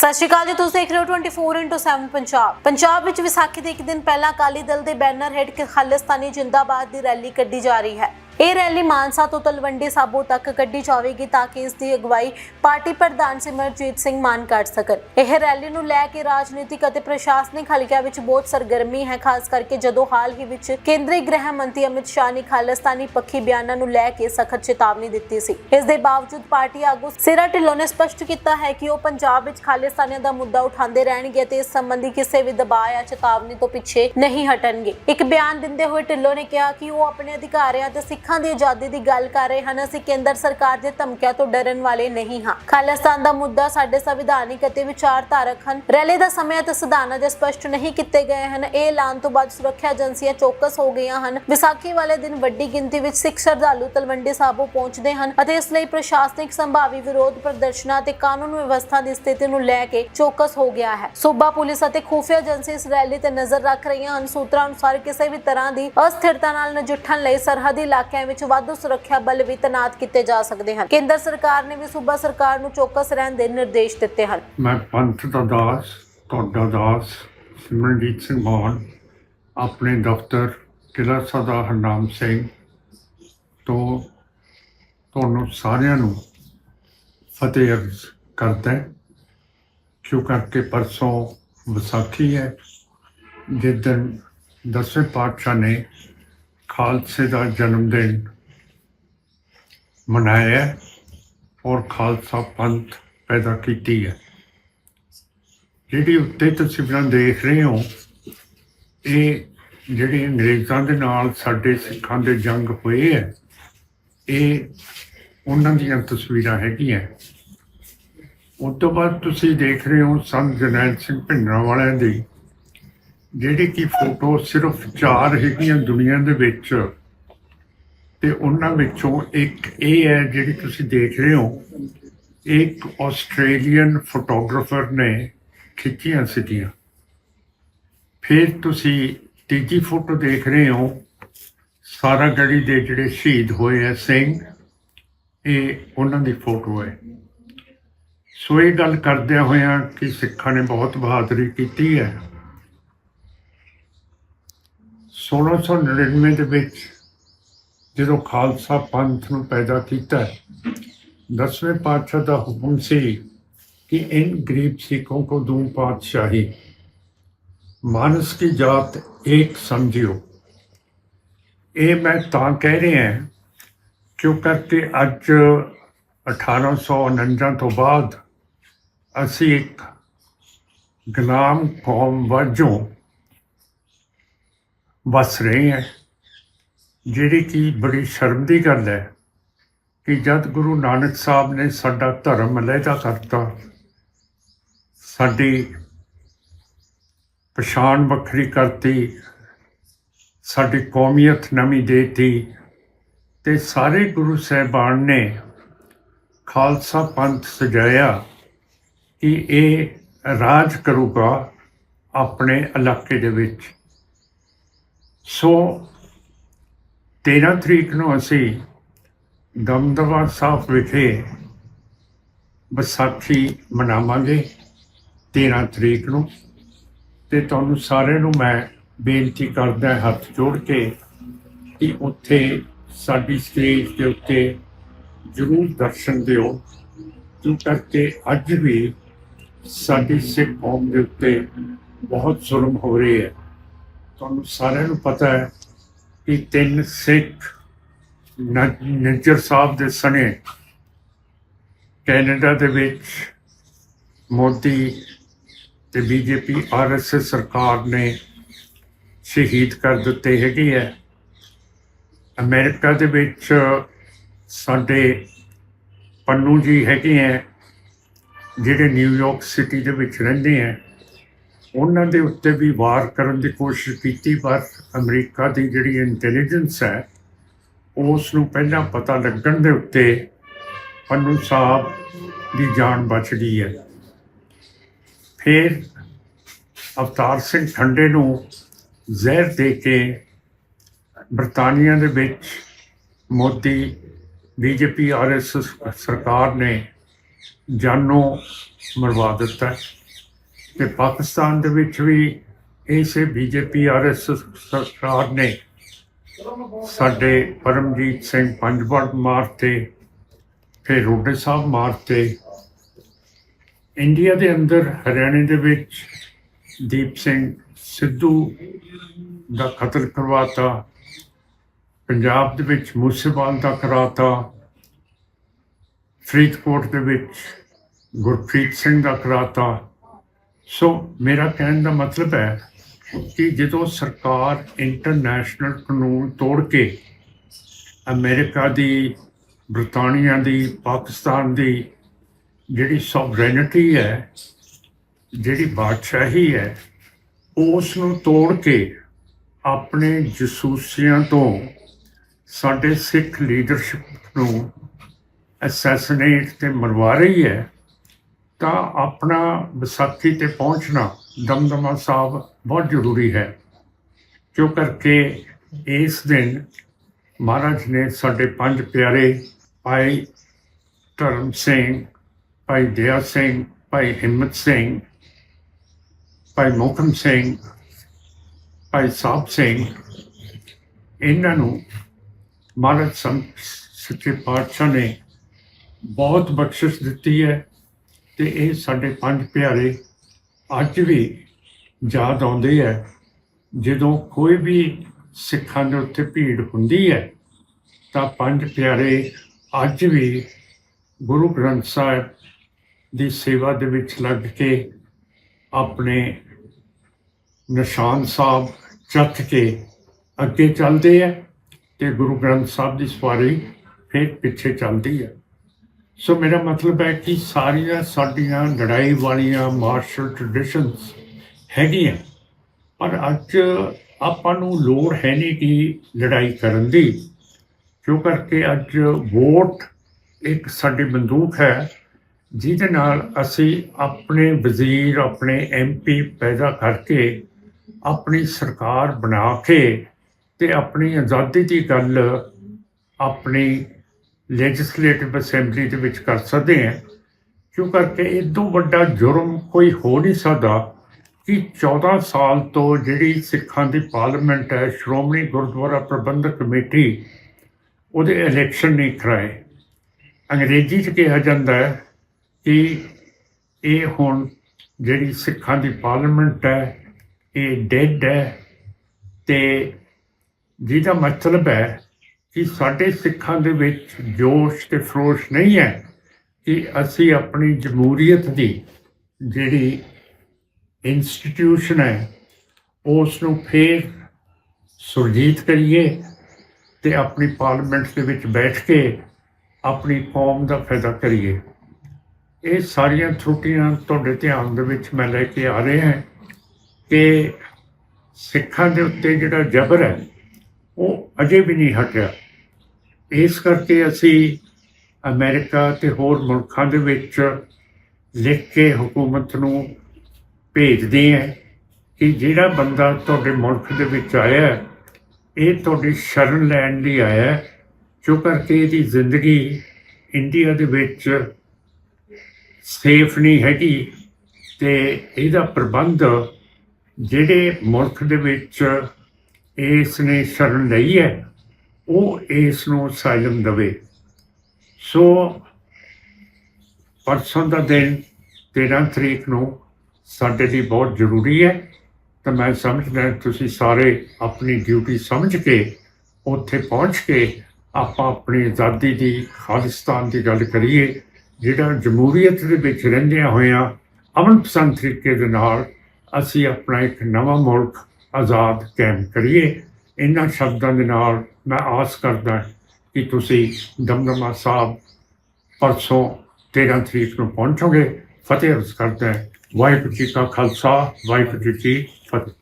ਸਤਿ ਸ਼੍ਰੀ ਅਕਾਲ ਜੀ, ਤੁਸੀਂ ਦੇਖ ਰਹੇ ਹੋ 24/7 ਪੰਜਾਬ। ਪੰਜਾਬ ਵਿੱਚ ਵਿਸਾਖੀ ਦੇ ਇੱਕ ਦਿਨ ਪਹਿਲਾਂ ਅਕਾਲੀ ਦਲ ਦੇ ਬੈਨਰ ਹੇਠ ਕਿ ਖਾਲਿਸਤਾਨੀ ਜਿੰਦਾਬਾਦ ਦੀ ਰੈਲੀ ਕੱਢੀ ਜਾ ਰਹੀ ਹੈ। ਇਹ ਰੈਲੀ ਮਾਨਸਾ ਤੋਂ ਤਲਵੰਡੀ ਸਾਬੋ ਤੱਕ ਕੱਢੀ ਜਾਵੇਗੀ ਤਾਂ ਕਿ ਇਸ ਦੀ ਅਗਵਾਈ ਪਾਰਟੀ ਪ੍ਰਧਾਨ ਸਿਮਰਜੀਤ ਸਿੰਘ ਮਾਨ ਕਰ ਸਕਣ। ਇਹ ਰੈਲੀ ਨੂੰ ਲੈ ਕੇ ਰਾਜਨੀਤਿਕ ਅਤੇ ਪ੍ਰਸ਼ਾਸਨਿਕ ਹਲਕਿਆਂ ਵਿੱਚ ਬਹੁਤ ਸਰਗਰਮੀ ਹੈ, ਖਾਸ ਕਰਕੇ ਜਦੋਂ ਹਾਲ ਹੀ ਵਿੱਚ ਕੇਂਦਰੀ ਗ੍ਰਹਿ ਮੰਤਰੀ ਅਮਿਤ ਸ਼ਾਹ ਨੇ ਖਾਲਿਸਤਾਨੀ ਪੱਖੀ ਬਿਆਨਾਂ ਨੂੰ ਲੈ ਕੇ ਸਖਤ ਚੇਤਾਵਨੀ ਦਿੱਤੀ ਸੀ। ਇਸ ਦੇ ਬਾਵਜੂਦ ਪਾਰਟੀ ਆਗੂ ਸਿਰਾ ਢਿੱਲੋਂ ਨੇ ਸਪਸ਼ਟ ਕੀਤਾ ਹੈ ਕਿ ਉਹ ਪੰਜਾਬ ਵਿੱਚ ਖਾਲਿਸਤਾਨੀਆਂ ਦਾ ਮੁੱਦਾ ਉਠਾਉਂਦੇ ਰਹਿਣਗੇ ਤੇ ਇਸ ਸੰਬੰਧੀ ਕਿਸੇ ਵੀ ਦਬਾਅ ਜਾਂ ਚੇਤਾਵਨੀ ਤੋਂ ਪਿੱਛੇ ਨਹੀਂ ਹਟਣਗੇ। ਇੱਕ ਬਿਆਨ ਦਿੰਦੇ ਹੋਏ ਢਿੱਲੋਂ ਨੇ ਕਿਹਾ ਕਿ ਉਹ ਆਪਣੇ ਅਧਿਕਾਰੀਆਂ ਤੇ ਸਿੱਖਾਂ ਦੀ ਆਜ਼ਾਦੀ ਦੀ ਗੱਲ ਕਰ ਰਹੇ ਹਨ। ਅਸੀਂ ਕੇਂਦਰ ਸਰਕਾਰ ਦੇ ਧਮਕੀਆਂ ਤੋਂ ਡਰਨ ਵਾਲੇ ਨਹੀਂ ਹਾਂ। ਖਾਲਿਸਤਾਨ ਦਾ ਮੁੱਦਾ ਸਾਡੇ ਸੰਵਿਧਾਨਿਕ ਅਤੇ ਵਿਚਾਰਧਾਰਕ ਹਨ। ਰੈਲੀ ਦਾ ਸਮੇਂ ਅਤੇ ਸਿਧਾਂਤ ਦੇ ਸਪਸ਼ਟ ਨਹੀਂ ਕੀਤੇ ਗਏ ਹਨ। ਇਹ ਐਲਾਨ ਤੋਂ ਬਾਅਦ ਸੁਰੱਖਿਆ ਏਜੰਸੀਆਂ ਚੌਕਸ ਹੋ ਗਈਆਂ ਹਨ। ਵਿਸਾਖੀ ਵਾਲੇ ਦਿਨ ਵੱਡੀ ਗਿਣਤੀ ਵਿੱਚ ਸਿੱਖ ਸ਼ਰਧਾਲੂ ਤਲਵੰਡੀ ਸਾਬੋ ਪਹੁੰਚਦੇ ਹਨ ਅਤੇ ਇਸ ਲਈ ਪ੍ਰਸ਼ਾਸਨਿਕ ਸੰਭਾਵੀ ਵਿਰੋਧ ਪ੍ਰਦਰਸ਼ਨਾਂ ਤੇ ਕਾਨੂੰਨ ਵਿਵਸਥਾ ਦੀ ਸਥਿਤੀ ਨੂੰ ਲੈ ਕੇ ਚੌਕਸ ਹੋ ਗਿਆ ਹੈ। ਸੂਬਾ ਪੁਲਿਸ ਅਤੇ ਖੁਫੀਆ ਏਜੰਸੀ ਇਸ ਰੈਲੀ ਤੇ ਨਜ਼ਰ ਰੱਖ ਰਹੀਆਂ ਹਨ। ਸੂਤਰਾਂ ਅਨੁਸਾਰ ਕਿਸੇ ਵੀ ਤਰ੍ਹਾਂ ਦੀ ਅਸਥਿਰਤਾ ਨਾਲ ਨਜਿੱਠਣ ਲਈ ਸਰਹੱਦੀ ਇਲਾਕੇ ਇਲਾਕਿਆਂ ਵਿੱਚ ਵਾਧੂ ਸੁਰੱਖਿਆ ਬਲ ਵੀ ਤੈਨਾਤ ਕੀਤੇ ਜਾ ਸਕਦੇ ਹਨ। ਕੇਂਦਰ ਸਰਕਾਰ ਨੇ ਵੀ ਸੂਬਾ ਸਰਕਾਰ ਨੂੰ ਚੌਕਸ ਰਹਿਣ ਦੇ ਨਿਰਦੇਸ਼ ਦਿੱਤੇ ਹਨ। ਮੈਂ ਪੰਥ ਦਾ ਦਾਸ, ਤੁਹਾਡਾ ਦਾਸ ਸਿਮਰਨਜੀਤ ਸਿੰਘ ਮਾਨ ਆਪਣੇ ਦਫ਼ਤਰ ਕਿਲਾ ਸਦਾ ਹਰਨਾਮ ਸਿੰਘ ਤੋਂ ਤੁਹਾਨੂੰ ਸਾਰਿਆਂ ਨੂੰ ਫਤਿਹ ਅਰਜ਼ ਕਰਦਾ ਕਿਉਂ ਕਰਕੇ ਪਰਸੋਂ ਵਿਸਾਖੀ ਹੈ। ਜਿਸ ਦਿਨ ਦਸਵੇਂ ਪਾਤਸ਼ਾਹ ਨੇ ਖਾਲਸੇ ਦਾ ਜਨਮ ਦਿਨ ਮਨਾਇਆ ਔਰ ਖਾਲਸਾ ਪੰਥ ਪੈਦਾ ਕੀਤੀ ਹੈ। ਜਿਹੜੀ ਉੱਤੇ ਤਸਵੀਰਾਂ ਦੇਖ ਰਹੇ ਹੋ, ਇਹ ਜਿਹੜੇ ਅੰਗਰੇਜ਼ਾਂ ਦੇ ਨਾਲ ਸਾਡੇ ਸਿੱਖਾਂ ਦੇ ਜੰਗ ਹੋਏ ਹੈ, ਇਹ ਉਹਨਾਂ ਦੀਆਂ ਤਸਵੀਰਾਂ ਹੈਗੀਆਂ। ਉਸ ਤੋਂ ਬਾਅਦ ਤੁਸੀਂ ਦੇਖ ਰਹੇ ਹੋ ਸੰਤ ਜਰਨੈਲ ਸਿੰਘ ਭਿੰਡਰਾਂ ਵਾਲਿਆਂ ਦੀ ਜਿਹੜੀ ਕਿ ਫੋਟੋ ਸਿਰਫ ਚਾਰ ਹੈਗੀਆਂ ਦੁਨੀਆ ਦੇ ਵਿੱਚ ਤੇ ਉਹਨਾਂ ਵਿੱਚੋਂ ਇੱਕ ਇਹ ਹੈ ਜਿਹੜੀ ਤੁਸੀਂ ਦੇਖ ਰਹੇ ਹੋ, ਇੱਕ ਆਸਟ੍ਰੇਲੀਅਨ ਫੋਟੋਗ੍ਰਾਫਰ ਨੇ ਖਿੱਚੀਆਂ ਸਿੱਧੀਆਂ। ਫਿਰ ਤੁਸੀਂ ਤੀਜੀ ਫੋਟੋ ਦੇਖ ਰਹੇ ਹੋ ਸਾਰਾਗੜੀ ਦੇ ਜਿਹੜੇ ਸ਼ਹੀਦ ਹੋਏ ਆ ਸਿੰਘ, ਇਹ ਉਹਨਾਂ ਦੀ ਫੋਟੋ ਹੈ। ਸੋ ਇਹ ਗੱਲ ਕਰਦਿਆਂ ਹੋਇਆਂ ਕਿ ਸਿੱਖਾਂ ਨੇ ਬਹੁਤ ਬਹਾਦਰੀ ਕੀਤੀ ਹੈ। 1699 ਦੇ ਵਿੱਚ ਜਦੋਂ ਖਾਲਸਾ ਪੰਥ ਨੂੰ ਪੈਦਾ ਕੀਤਾ, ਦਸਵੇਂ ਪਾਤਸ਼ਾਹ ਦਾ ਹੁਕਮ ਸੀ ਕਿ ਇਨ ਗਰੀਬ ਸਿੱਖੋਂ ਕੋ ਦੂੰ ਪਾਤਸ਼ਾਹੀ। ਮਾਨਸ ਕੀ ਜਾਤ ਇੱਕ ਸਮਝਿਓ। ਇਹ ਮੈਂ ਤਾਂ ਕਹਿ ਰਿਹਾ ਹਾਂ ਕਿਉਂ ਕਰਕੇ ਅੱਜ 1849 ਤੋਂ ਬਾਅਦ ਅਸੀਂ ਇੱਕ ਗੁਲਾਮ ਕੌਮ ਵਜੋਂ ਵਸ ਰਹੇ ਹੈ। ਜਿਹੜੀ ਕਿ ਬੜੀ ਸ਼ਰਮ ਦੀ ਗੱਲ ਹੈ ਕਿ ਜਦ ਗੁਰੂ ਨਾਨਕ ਸਾਹਿਬ ਨੇ ਸਾਡਾ ਧਰਮ ਅਲੱਗਾ ਕਰਤਾ, ਸਾਡੀ ਪਛਾਣ ਵੱਖਰੀ ਕਰਤੀ, ਸਾਡੀ ਕੌਮੀਅਤ ਨਵੀਂ ਦੇਤੀ ਤੇ ਸਾਰੇ ਗੁਰੂ ਸਾਹਿਬਾਨ ਨੇ ਖਾਲਸਾ ਪੰਥ ਸਜਾਇਆ ਕਿ ਇਹ ਰਾਜ ਕਰੂਗਾ ਆਪਣੇ ਇਲਾਕੇ ਦੇ ਵਿੱਚ। ਸੋ 13 ਤਰੀਕ ਨੂੰ ਅਸੀਂ ਦਮਦਮਾ ਸਾਹਿਬ ਵਿਖੇ ਵਿਸਾਖੀ ਮਨਾਵਾਂਗੇ 13 ਤਰੀਕ ਨੂੰ। ਤੇ ਤੁਹਾਨੂੰ ਸਾਰਿਆਂ ਨੂੰ ਮੈਂ ਬੇਨਤੀ ਕਰਦਾ ਹੱਥ ਜੋੜ ਕੇ ਕਿ ਉੱਥੇ ਸਾਡੀ ਸਟੇਜ ਦੇ ਉੱਤੇ ਜ਼ਰੂਰ ਦਰਸ਼ਨ ਦਿਓ। ਕਿਉਂ ਕਰਕੇ ਅੱਜ ਵੀ ਸਾਡੀ ਸਿੱਖ ਕੌਮ ਦੇ ਉੱਤੇ ਬਹੁਤ ਜ਼ੁਲਮ ਹੋ ਰਿਹਾ ਹੈ। ਤੁਹਾਨੂੰ ਸਾਰਿਆਂ ਨੂੰ ਪਤਾ ਹੈ ਕਿ ਤਿੰਨ ਸਿੱਖ ਨ- ਨਿੱਜਰ ਸਾਹਿਬ ਦੇ ਸਣੇ ਕੈਨੇਡਾ ਦੇ ਵਿੱਚ ਮੋਦੀ ਤੇ ਬੀਜੇਪੀ ਆਰਐਸਐਸ ਸਰਕਾਰ ਨੇ ਸ਼ਹੀਦ ਕਰ ਦਿੱਤੇ ਹੈਗੇ ਹੈ। ਅਮਰੀਕਾ ਦੇ ਵਿੱਚ ਸਾਡੇ ਪੰਨੂ ਜੀ ਹੈਗੇ ਹੈ, ਜਿਹੜੇ ਨਿਊਯਾਰਕ ਸਿਟੀ ਦੇ ਵਿੱਚ ਰਹਿੰਦੇ ਹੈ। ਉਹਨਾਂ ਦੇ ਉੱਤੇ ਵੀ ਵਾਰ ਕਰਨ ਦੀ ਕੋਸ਼ਿਸ਼ ਕੀਤੀ, ਪਰ ਅਮਰੀਕਾ ਦੀ ਜਿਹੜੀ ਇੰਟੈਲੀਜੈਂਸ ਹੈ ਉਸ ਨੂੰ ਪਹਿਲਾਂ ਪਤਾ ਲੱਗਣ ਦੇ ਉੱਤੇ ਪੰਨੂ ਸਾਹਿਬ ਦੀ ਜਾਨ ਬਚ ਗਈ ਹੈ। ਫਿਰ ਅਵਤਾਰ ਸਿੰਘ ਠੰਡੇ ਨੂੰ ਜ਼ਹਿਰ ਦੇ ਕੇ ਬਰਤਾਨੀਆ ਦੇ ਵਿੱਚ ਮੋਦੀ, ਬੀਜੇਪੀ ਆਰਐਸਐਸ ਸਰਕਾਰ ਨੇ ਜਾਨੋਂ ਮਰਵਾ ਦਿੱਤਾ। ਤੇ ਪਾਕਿਸਤਾਨ ਦੇ ਵਿੱਚ ਵੀ ਇਸੇ ਬੀਜੇਪੀ ਆਰਐਸਐਸ ਸਰਕਾਰ ਨੇ ਸਾਡੇ ਪਰਮਜੀਤ ਸਿੰਘ ਪੰਜਵੜ ਮਾਰਤੇ ਫਿਰ ਰੋਡੇ ਸਾਹਿਬ ਮਾਰਤੇ ਇੰਡੀਆ ਦੇ ਅੰਦਰ ਹਰਿਆਣੇ ਦੇ ਵਿੱਚ ਦੀਪ ਸਿੰਘ ਸਿੱਧੂ ਦਾ ਕਤਲ ਕਰਵਾਤਾ, ਪੰਜਾਬ ਦੇ ਵਿੱਚ ਮੂਸੇਵਾਲ ਦਾ ਕਰਾਤਾ, ਫਰੀਦਕੋਟ ਦੇ ਵਿੱਚ ਗੁਰਪ੍ਰੀਤ ਸਿੰਘ ਦਾ ਕਰਾਤਾ ਸੋ ਮੇਰਾ ਕਹਿਣ ਦਾ ਮਤਲਬ ਹੈ ਕਿ ਜਦੋਂ ਸਰਕਾਰ ਇੰਟਰਨੈਸ਼ਨਲ ਕਾਨੂੰਨ ਤੋੜ ਕੇ ਅਮਰੀਕਾ ਦੀ, ਬ੍ਰਿਟਾਨੀਆ ਦੀ, ਪਾਕਿਸਤਾਨ ਦੀ ਜਿਹੜੀ ਸੋਵਰੇਨਿਟੀ ਹੈ, ਜਿਹੜੀ ਬਾਦਸ਼ਾਹੀ ਹੈ ਉਸ ਨੂੰ ਤੋੜ ਕੇ ਆਪਣੇ ਜਸੂਸੀਆਂ ਤੋਂ ਸਾਡੇ ਸਿੱਖ ਲੀਡਰਸ਼ਿਪ ਨੂੰ ਅਸੈਸੀਨੇਟ ਤੇ ਮਰਵਾ ਰਹੀ ਹੈ। ਤਾਂ ਆਪਣਾ ਵਿਸਾਖੀ ਤੇ ਪਹੁੰਚਣਾ ਦਮਦਮਾ ਸਾਹਿਬ ਬਹੁਤ ਜ਼ਰੂਰੀ ਹੈ। ਕਿਉਂ ਕਰਕੇ ਇਸ ਦਿਨ ਮਹਾਰਾਜ ਨੇ ਸਾਡੇ ਪੰਜ ਪਿਆਰੇ ਭਾਈ ਧਰਮ ਸਿੰਘ, ਭਾਈ ਦਇਆ ਸਿੰਘ, ਭਾਈ ਹਿੰਮਤ ਸਿੰਘ, ਭਾਈ ਮੋਹਕਮ ਸਿੰਘ, ਭਾਈ ਸਾਹਿਬ ਸਿੰਘ, ਇਹਨਾਂ ਨੂੰ ਮਹਾਰਾਜ ਸੰਤ ਸੱਚੇ ਪਾਤਸ਼ਾਹ ਨੇ ਬਹੁਤ ਬਖਸ਼ਿਸ਼ ਦਿੱਤੀ ਹੈ। ਤੇ ਇਹ ਸਾਡੇ ਪੰਜ ਪਿਆਰੇ ਅੱਜ ਵੀ ਯਾਦ ਆਉਂਦੇ ਹੈ ਜਦੋਂ ਕੋਈ ਵੀ ਸਿੱਖਾਂ ਦੇ ਉੱਤੇ ਭੀੜ ਹੁੰਦੀ ਹੈ, ਤਾਂ ਪੰਜ ਪਿਆਰੇ ਅੱਜ ਵੀ ਗੁਰੂ ਗ੍ਰੰਥ ਸਾਹਿਬ ਦੀ ਸੇਵਾ ਦੇ ਵਿੱਚ ਲੱਗ ਕੇ ਆਪਣੇ ਨਿਸ਼ਾਨ ਸਾਹਿਬ ਚੱਕ ਕੇ ਅੱਗੇ ਚੱਲਦੇ ਹੈ ਤੇ ਗੁਰੂ ਗ੍ਰੰਥ ਸਾਹਿਬ ਦੀ ਸਵਾਰੀ ਫਿਰ ਪਿੱਛੇ ਚੱਲਦੀ ਹੈ ਸੋ ਮੇਰਾ ਮਤਲਬ ਹੈ ਕਿ ਸਾਰੀਆਂ ਸਾਡੀਆਂ ਲੜਾਈ ਵਾਲੀਆਂ ਮਾਰਸ਼ਲ ਟ੍ਰੈਡੀਸ਼ਨਸ ਹੈਗੀਆਂ, ਪਰ ਅੱਜ ਆਪਾਂ ਨੂੰ ਲੋੜ ਹੈ ਨਹੀਂ ਕਿ ਲੜਾਈ ਕਰਨ ਦੀ, ਕਿਉਂ ਕਰਕੇ ਅੱਜ ਵੋਟ ਇੱਕ ਸਾਡੀ ਬੰਦੂਕ ਹੈ, ਜਿਹਦੇ ਨਾਲ ਅਸੀਂ ਆਪਣੇ ਵਜ਼ੀਰ, ਆਪਣੇ ਐਮਪੀ ਪੈਦਾ ਕਰਕੇ ਆਪਣੀ ਸਰਕਾਰ ਬਣਾ ਕੇ ਤੇ ਆਪਣੀ ਆਜ਼ਾਦੀ ਦੀ ਗੱਲ ਆਪਣੀ ਲੈਜਿਸਲੇਟਿਵ ਅਸੈਂਬਲੀ ਦੇ ਵਿੱਚ ਕਰ ਸਕਦੇ ਹਾਂ। ਕਿਉਂ ਕਰਕੇ ਇਦੋਂ ਵੱਡਾ ਜੁਰਮ ਕੋਈ ਹੋ ਨਹੀਂ ਸਕਦਾ ਕਿ 14 ਸਾਲ ਤੋਂ ਜਿਹੜੀ ਸਿੱਖਾਂ ਦੀ ਪਾਰਲੀਮੈਂਟ ਹੈ, ਸ਼੍ਰੋਮਣੀ ਗੁਰਦੁਆਰਾ ਪ੍ਰਬੰਧਕ ਕਮੇਟੀ, ਉਹਦੇ ਇਲੈਕਸ਼ਨ ਨਹੀਂ ਕਰਾਏ। ਅੰਗਰੇਜ਼ੀ 'ਚ ਕਿਹਾ ਜਾਂਦਾ ਹੈ ਕਿ ਇਹ ਹੁਣ ਜਿਹੜੀ ਸਿੱਖਾਂ ਦੀ ਪਾਰਲੀਮੈਂਟ ਹੈ, ਇਹ ਡੈਡ ਹੈ ਤੇ ਜਿਹਦਾ ਮਤਲਬ ਹੈ ਕਿ ਸਾਡੇ ਸਿੱਖਾਂ ਦੇ ਵਿੱਚ ਜੋਸ਼ ਤੇ ਫਰੋਸ਼ ਨਹੀਂ ਹੈ ਕਿ ਅਸੀਂ ਆਪਣੀ ਜਮਹੂਰੀਅਤ ਦੀ ਜਿਹੜੀ ਇੰਸਟੀਟਿਊਸ਼ਨ ਹੈ, ਉਸ ਨੂੰ ਫੇਰ ਸੁਰਜੀਤ ਕਰੀਏ ਤੇ ਆਪਣੀ ਪਾਰਲੀਮੈਂਟ ਦੇ ਵਿੱਚ ਬੈਠ ਕੇ ਆਪਣੀ ਕੌਮ ਦਾ ਫਾਇਦਾ ਕਰੀਏ। ਇਹ ਸਾਰੀਆਂ ਤਰੁੱਟੀਆਂ ਤੁਹਾਡੇ ਧਿਆਨ ਦੇ ਵਿੱਚ ਮੈਂ ਲੈ ਕੇ ਆ ਰਿਹਾ ਹਾਂ ਕਿ ਸਿੱਖਾਂ ਦੇ ਉੱਤੇ ਜਿਹੜਾ ਜ਼ਬਰ ਹੈ ਅਜੇ ਵੀ ਨਹੀਂ ਹਟਿਆ। ਇਸ ਕਰਕੇ ਅਸੀਂ ਅਮਰੀਕਾ ਤੇ ਹੋਰ ਮੁਲਕਾਂ ਦੇ ਵਿੱਚ ਲਿਖ ਕੇ ਹਕੂਮਤ ਨੂੰ ਭੇਜਦੇ ਹਾਂ ਕਿ ਜਿਹੜਾ ਬੰਦਾ ਤੁਹਾਡੇ ਮੁਲਕ ਦੇ ਵਿੱਚ ਆਇਆ ਇਹ ਤੁਹਾਡੀ ਸ਼ਰਨ ਲੈਣ ਲਈ ਆਇਆ ਹੈ, ਜੋ ਕਰਕੇ ਇਹਦੀ ਜ਼ਿੰਦਗੀ ਇੰਡੀਆ ਦੇ ਵਿੱਚ ਸੇਫ ਨਹੀਂ ਹੈਗੀ ਤੇ ਇਹਦਾ ਪ੍ਰਬੰਧ ਜਿਹੜੇ ਮੁਲਕ ਦੇ ਵਿੱਚ ਇਸ ਨੇ ਸ਼ਰਨ ਲਈ ਹੈ, ਉਹ ਇਸ ਨੂੰ ਸਾਇਲਮ ਦੇਵੇ। ਸੋ ਪਰਸੋਂ ਦਾ ਦਿਨ 13 ਤਰੀਕ ਨੂੰ ਸਾਡੇ ਲਈ ਬਹੁਤ ਜ਼ਰੂਰੀ ਹੈ। ਤਾਂ ਮੈਂ ਸਮਝਦਾ ਤੁਸੀਂ ਸਾਰੇ ਆਪਣੀ ਡਿਊਟੀ ਸਮਝ ਕੇ ਉੱਥੇ ਪਹੁੰਚ ਕੇ ਆਪਾਂ ਆਪਣੀ ਆਜ਼ਾਦੀ ਦੀ ਖਾਲਿਸਤਾਨ ਦੀ ਗੱਲ ਕਰੀਏ, ਜਿਹੜਾ ਜਮਹੂਰੀਅਤ ਦੇ ਵਿੱਚ ਰਹਿੰਦਿਆਂ ਹੋਇਆਂ ਅਮਨ ਪਸੰਦ ਤਰੀਕੇ ਦੇ ਨਾਲ ਅਸੀਂ ਆਪਣਾ ਇੱਕ ਨਵਾਂ ਮੁਲਕ ਆਜ਼ਾਦ ਕਾਇਮ ਕਰੀਏ। ਇਹਨਾਂ ਸ਼ਬਦਾਂ ਦੇ ਨਾਲ ਮੈਂ ਆਸ ਕਰਦਾ ਕਿ ਤੁਸੀਂ ਦਮਦਮਾ ਸਾਹਿਬ ਪਰਸੋਂ 13 ਤਰੀਕ ਨੂੰ ਪਹੁੰਚੋਗੇ। ਫਤਿਹ ਅਰਜ਼ ਕਰਦਾ ਵਾਹਿਗੁਰੂ ਜੀ ਕਾ ਖਾਲਸਾ, ਵਾਹਿਗੁਰੂ ਜੀ ਕੀ ਫਤਿਹ।